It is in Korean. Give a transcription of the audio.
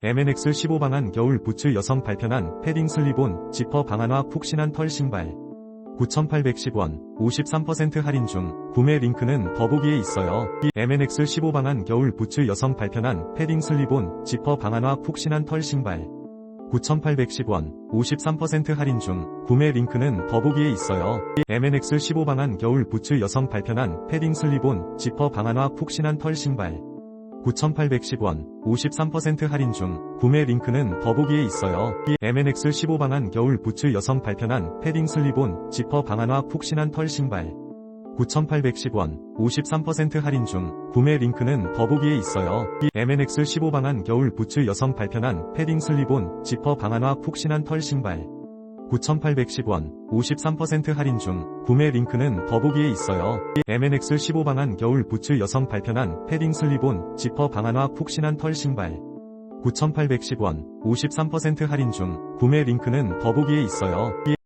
MNX 15 방한 겨울 부츠 여성 발편한 패딩 슬립온 지퍼 방한화 푹신한 털 신발 9,810원 53% 할인 중 구매 링크는 더보기에 있어요. 이 MNX 15 방한 겨울 부츠 여성 발편한 패딩 슬립온 지퍼 방한화 푹신한 털 신발 9,810원 53% 할인 중 구매 링크는 더보기에 있어요. 이 MNX 15 방한 겨울 부츠 여성 발편한 패딩 슬립온 지퍼 방한화 푹신한 털 신발 9,810원 53% 할인 중 구매 링크는 더보기에 있어요. 이 MNX 15 방한 겨울 부츠 여성 발편한 패딩 슬립온 지퍼 방한화 푹신한 털 신발 9,810원 53% 할인 중 구매 링크는 더보기에 있어요. 이 MNX 15 방한 겨울 부츠 여성 발편한 패딩 슬립온 지퍼 방한화 푹신한 털 신발 9,810원 53% 할인 중 구매 링크는 더보기에 있어요. 이 MNX 15 방한 겨울 부츠 여성 발편한 패딩 슬립온 지퍼 방한화 푹신한 털 신발 9,810원 53% 할인 중 구매 링크는 더보기에 있어요. 이